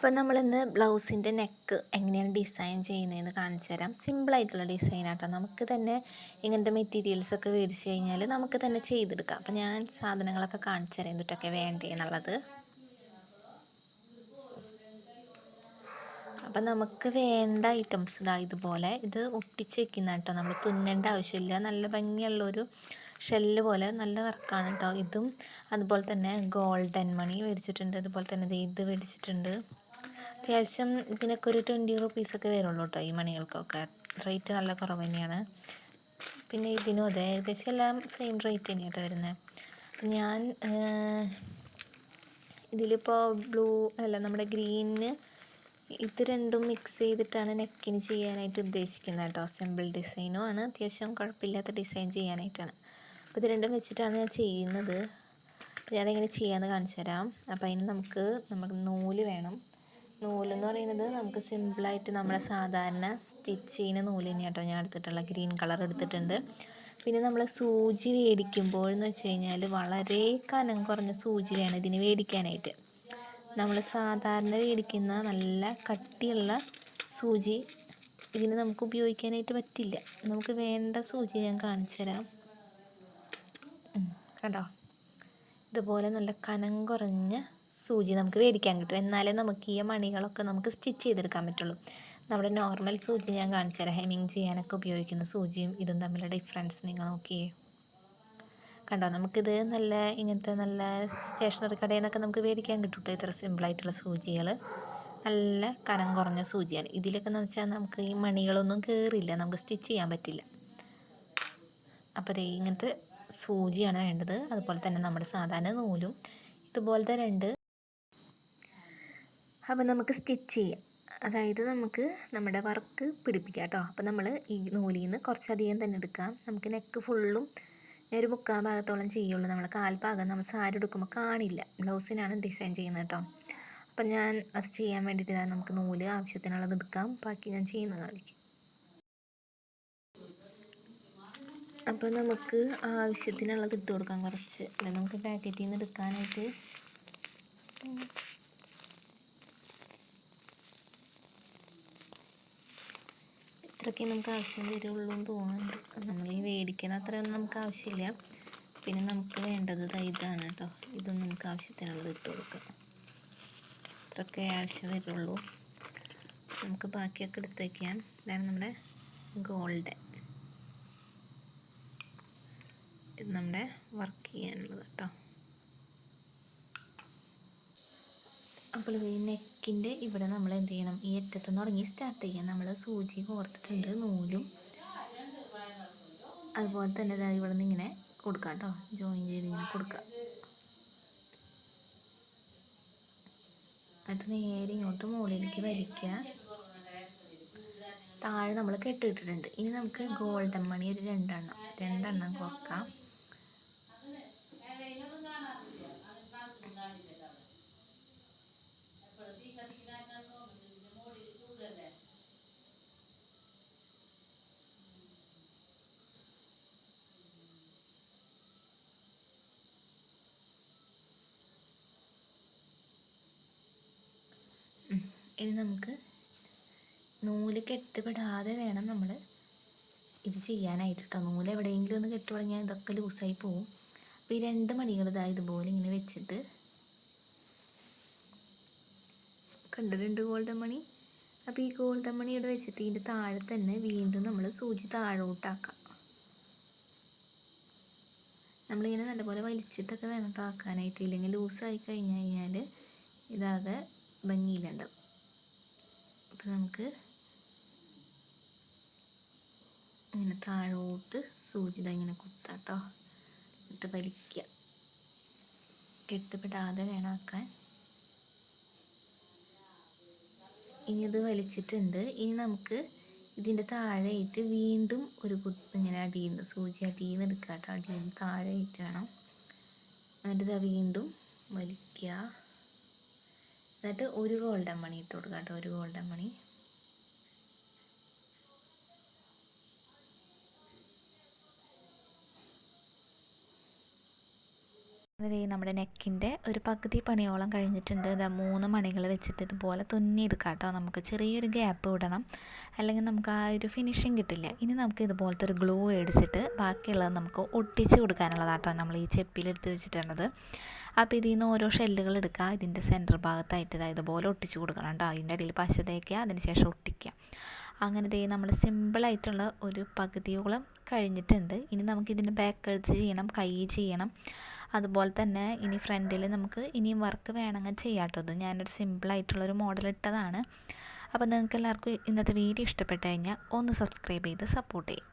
അപ്പം നമ്മളിന്ന് ബ്ലൗസിന്റെ നെക്ക് എങ്ങനെയാണ് ഡിസൈൻ ചെയ്യുന്നതെന്ന് കാണിച്ചു തരാം. സിമ്പിളായിട്ടുള്ള ഡിസൈൻ ആട്ടോ. നമുക്ക് തന്നെ ഇങ്ങനത്തെ മെറ്റീരിയൽസ് ഒക്കെ മേടിച്ച് കഴിഞ്ഞാൽ നമുക്ക് തന്നെ ചെയ്തെടുക്കാം. അപ്പം ഞാൻ സാധനങ്ങളൊക്കെ കാണിച്ചു തരാം എന്തിട്ടൊക്കെ വേണ്ടേ എന്നുള്ളത്. അപ്പം നമുക്ക് വേണ്ട ഐറ്റംസ് ഇതാ ഇതുപോലെ. ഇത് ഒട്ടിച്ച് വെക്കുന്ന കേട്ടോ. നമ്മൾ തുന്നേണ്ട ആവശ്യമില്ല. നല്ല ഭംഗിയുള്ളൊരു ഷെല്ല് പോലെ നല്ല വർക്കാണ് കേട്ടോ. ഇതും അതുപോലെ തന്നെ ഗോൾഡൻ മണി മേടിച്ചിട്ടുണ്ട്. അതുപോലെ തന്നെ ഇത് മേടിച്ചിട്ടുണ്ട്. അത്യാവശ്യം ഇതിനൊക്കെ ഒരു ട്വന്റി റുപ്പീസൊക്കെ വരുള്ളൂ കേട്ടോ ഈ മണികൾക്കൊക്കെ. റേറ്റ് നല്ല കുറവ് തന്നെയാണ്. പിന്നെ ഇതിനും അതെ ഏകദേശം എല്ലാം സെയിം റേറ്റ് തന്നെയാണ് കേട്ടോ വരുന്നത് ഞാൻ ഇതിലിപ്പോൾ ബ്ലൂ അല്ല നമ്മുടെ ഗ്രീനിന് ഇത് രണ്ടും മിക്സ് ചെയ്തിട്ടാണ് നെക്കിന് ചെയ്യാനായിട്ട് ഉദ്ദേശിക്കുന്നത് കേട്ടോ സിമ്പിൾ ഡിസൈനും ആണ്. അത്യാവശ്യം കുഴപ്പമില്ലാത്ത ഡിസൈൻ ചെയ്യാനായിട്ടാണ്. അപ്പോൾ ഇത് രണ്ടും വെച്ചിട്ടാണ് ഞാൻ ചെയ്യുന്നത്. ഞാനെങ്ങനെ ചെയ്യാമെന്ന് കാണിച്ചു തരാം അപ്പോൾ അതിന് നമുക്ക് നമുക്ക് നൂൽ വേണം. നൂലെന്ന് പറയുന്നത് നമുക്ക് സിമ്പിളായിട്ട് നമ്മളെ സാധാരണ സ്റ്റിച്ച് ചെയ്യുന്ന നൂൽ തന്നെയാണ് കേട്ടോ ഞാൻ എടുത്തിട്ടുള്ള ഗ്രീൻ കളർ എടുത്തിട്ടുണ്ട്. പിന്നെ നമ്മൾ സൂചി മേടിക്കുമ്പോൾ എന്ന് വെച്ച് കഴിഞ്ഞാൽ വളരെ കനം കുറഞ്ഞ സൂചി വേണം ഇതിന് മേടിക്കാനായിട്ട്. നമ്മൾ സാധാരണ മേടിക്കുന്ന നല്ല കട്ടിയുള്ള സൂചി ഇതിന് നമുക്ക് ഉപയോഗിക്കാനായിട്ട് പറ്റില്ല. നമുക്ക് വേണ്ട സൂചി ഞാൻ കാണിച്ചു തരാം കണ്ടോ? ഇതുപോലെ നല്ല കനം കുറഞ്ഞ സൂചി നമുക്ക് മേടിക്കാൻ കിട്ടും. എന്നാലേ നമുക്ക് ഈ മണികളൊക്കെ നമുക്ക് സ്റ്റിച്ച് ചെയ്തെടുക്കാൻ പറ്റുള്ളൂ. നമ്മുടെ നോർമൽ സൂചി ഞാൻ കാണിച്ചു തരാം. ഹെമിങ് ചെയ്യാനൊക്കെ ഉപയോഗിക്കുന്ന സൂചിയും ഇതും തമ്മിലുള്ള ഡിഫറൻസ് നിങ്ങൾ നോക്കിയേ. കണ്ടോ? നമുക്കിത് നല്ല ഇങ്ങനത്തെ നല്ല സ്റ്റേഷനറി കടയിൽ നിന്നൊക്കെ നമുക്ക് മേടിക്കാൻ കിട്ടും കേട്ടോ. ഇത്ര സിമ്പിളായിട്ടുള്ള സൂചികൾ. നല്ല കനം കുറഞ്ഞ സൂചിയാണ്. ഇതിലൊക്കെ എന്ന് വെച്ചാൽ നമുക്ക് ഈ മണികളൊന്നും കയറില്ല നമുക്ക് സ്റ്റിച്ച് ചെയ്യാൻ പറ്റില്ല. അപ്പോൾ ഇങ്ങനത്തെ സൂചിയാണ് വേണ്ടത്. അതുപോലെ തന്നെ നമ്മുടെ സാധാരണ നൂലും. ഇതുപോലത്തെ രണ്ട്. അപ്പോൾ നമുക്ക് സ്റ്റിച്ച് ചെയ്യാം. അതായത് നമുക്ക് നമ്മുടെ വർക്ക് പിടിപ്പിക്കാം കേട്ടോ. അപ്പോൾ നമ്മൾ ഈ നൂലിൽ നിന്ന് കുറച്ചധികം തന്നെ എടുക്കാം. നമുക്ക് നെക്ക് ഫുള്ളും ഒരു മുക്കാൽ ഭാഗത്തോളം ചെയ്യുള്ളൂ. നമ്മൾ കാൽഭാഗം നമ്മൾ സാരി എടുക്കുമ്പോൾ കാണില്ല. ബ്ലൗസിനാണ് ഡിസൈൻ ചെയ്യുന്നത് കേട്ടോ. അപ്പം ഞാൻ അത് ചെയ്യാൻ വേണ്ടിയിട്ട് നമുക്ക് നൂൽ ആവശ്യത്തിനുള്ളത് എടുക്കാം. ബാക്കി ഞാൻ ചെയ്യുന്നത് കാണിക്കും. അപ്പോൾ നമുക്ക് ആവശ്യത്തിനുള്ളത് ഇട്ട് കൊടുക്കാം കുറച്ച്. നമുക്ക് പാക്കറ്റിൽ നിന്ന് എടുക്കാനായിട്ട്. ഇത്രയൊക്കെ നമുക്ക് ആവശ്യം വരുള്ളൂ എന്ന് തോന്നുന്നുണ്ട്. നമ്മൾ ഈ മേടിക്കുന്ന അത്രയൊന്നും നമുക്ക് ആവശ്യമില്ല. പിന്നെ നമുക്ക് വേണ്ടത് ഇതാണ് കേട്ടോ. ഇതൊന്നും നമുക്ക് ആവശ്യത്തിനുള്ളത് ഇട്ട് കൊടുക്കാം. ഇത്രയൊക്കെ ആവശ്യം വരുള്ളൂ. നമുക്ക് ബാക്കിയൊക്കെ എടുത്ത് വയ്ക്കാം ഇതാണ് നമ്മുടെ ഗോൾഡ് ഇത് നമ്മുടെ വർക്ക് ചെയ്യാനുള്ളത് കേട്ടോ അപ്പോൾ ഈ നെക്കിന്റെ ഇവിടെ നമ്മൾ എന്ത് ചെയ്യണം? ഈ അറ്റത്ത് തുടങ്ങി സ്റ്റാർട്ട് ചെയ്യാം. നമ്മൾ സൂചി കോർത്തിട്ടുണ്ട് നൂലും. അതുപോലെ തന്നെ ഇവിടെ നിന്ന് ഇങ്ങനെ കൊടുക്കാം കേട്ടോ ജോയിൻ ചെയ്ത് ഇങ്ങനെ കൊടുക്കാം. എന്നിട്ട് നേരെ ഇങ്ങോട്ട് മുകളിലേക്ക് വലിക്കുക. താഴെ നമ്മൾ കെട്ടിട്ടിട്ടുണ്ട് ഇനി നമുക്ക് ഗോൾഡൻ മണി ഒരു രണ്ടെണ്ണം രണ്ടെണ്ണം കുറക്കാം. ഇനി നമുക്ക് നൂൽ കെട്ടുപെടാതെ വേണം നമ്മൾ ഇത് ചെയ്യാനായിട്ട് കേട്ടോ നൂൽ എവിടെയെങ്കിലും ഒന്ന് കെട്ടുപടങ്ങിയാൽ ഇതൊക്കെ ലൂസായി പോവും. അപ്പോൾ ഈ രണ്ട് മണികൾ ഇതാ ഇതുപോലെ ഇങ്ങനെ വെച്ചിട്ട് കണ്ട് രണ്ട് ഗോൾഡൻ മണി അപ്പോൾ ഈ ഗോൾഡൻ മണി ഇവിടെ വെച്ചിട്ട് ഇതിന്റെ താഴെ തന്നെ വീണ്ടും നമ്മൾ സൂചി താഴോട്ടാക്കാം. നമ്മളിങ്ങനെ നല്ലപോലെ വലിച്ചിട്ടൊക്കെ വേണം കേട്ടോ ആക്കാനായിട്ട്. ഇല്ലെങ്കിൽ ലൂസായി കഴിഞ്ഞ് കഴിഞ്ഞാൽ ഇതാകെ ഭംഗിയിലുണ്ടാവും അപ്പോൾ നമുക്ക് ഇങ്ങനെ താഴോട്ട് സൂചിത ഇങ്ങനെ കുത്താം കേട്ടോ എന്നിട്ട് വലിക്കുക. കെട്ടുപെടാതെ വേണം ആക്കാൻ ഇനി ഇത് വലിച്ചിട്ടുണ്ട്. ഇനി നമുക്ക് ഇതിന്റെ താഴെയായിട്ട് വീണ്ടും ഒരു കുത്ത് ഇങ്ങനെ അടിയിൽ നിന്ന് സൂചി അടിയിൽ നിന്ന് എടുക്കാം കേട്ടോ അടിയിൽ നിന്ന് താഴെയായിട്ട് വേണം. എന്നിട്ട് ഇതാ വീണ്ടും വലിക്കുക. എന്നിട്ട് ഒരു ഗോൾഡൻ മണി ഇട്ട് കൊടുക്കുക കേട്ടോ ഒരു ഗോൾഡൻ മണി അതേ നമ്മുടെ നെക്കിന്റെ ഒരു പകുതി പണിയോളം കഴിഞ്ഞിട്ടുണ്ട്. ഇതാ മൂന്ന് മണികൾ വെച്ചിട്ട് ഇതുപോലെ തുന്നിയെടുക്കാം കേട്ടോ. നമുക്ക് ചെറിയൊരു ഗ്യാപ്പ് വിടണം. അല്ലെങ്കിൽ നമുക്ക് ആ ഒരു ഫിനിഷിങ് കിട്ടില്ല. ഇനി നമുക്ക് ഇതുപോലത്തെ ഒരു ഗ്ലൂ മേടിച്ചിട്ട് ബാക്കിയുള്ളത് നമുക്ക് ഒട്ടിച്ച് കൊടുക്കാനുള്ളതാട്ടോ നമ്മൾ ഈ ചെപ്പിലെടുത്ത് വെച്ചിട്ടുള്ളത്. അപ്പോൾ ഇതിൽ നിന്ന് ഓരോ ഷെല്ലുകൾ എടുക്കുക. ഇതിന്റെ സെന്റർ ഭാഗത്തായിട്ട് ഇതാ ഇതുപോലെ ഒട്ടിച്ച് കൊടുക്കണം കേട്ടോ. അതിന്റെ അടിയിൽ പശ തേക്കുക. അതിന് ശേഷം ഒട്ടിക്കുക. അങ്ങനെ ദേ നമ്മൾ സിമ്പിളായിട്ടുള്ള ഒരു പകുതിയോളം കഴിഞ്ഞിട്ടുണ്ട്. ഇനി നമുക്ക് ഇതിന്റെ ബാക്ക് എടുത്ത് ചെയ്യണം. കൈ ചെയ്യണം. അതുപോലെ തന്നെ ഇനി ഫ്രണ്ടിൽ നമുക്ക് ഇനിയും വർക്ക് വേണമെങ്കിൽ ചെയ്യാം കേട്ടോ. ഇത് ഞാനൊരു സിമ്പിളായിട്ടുള്ളൊരു മോഡൽ ഇട്ടതാണ്. അപ്പോൾ നിങ്ങൾക്ക് എല്ലാവർക്കും ഇന്നത്തെ വീഡിയോ ഇഷ്ടപ്പെട്ട് കഴിഞ്ഞാൽ ഒന്ന് സബ്സ്ക്രൈബ് ചെയ്ത് സപ്പോർട്ട് ചെയ്യും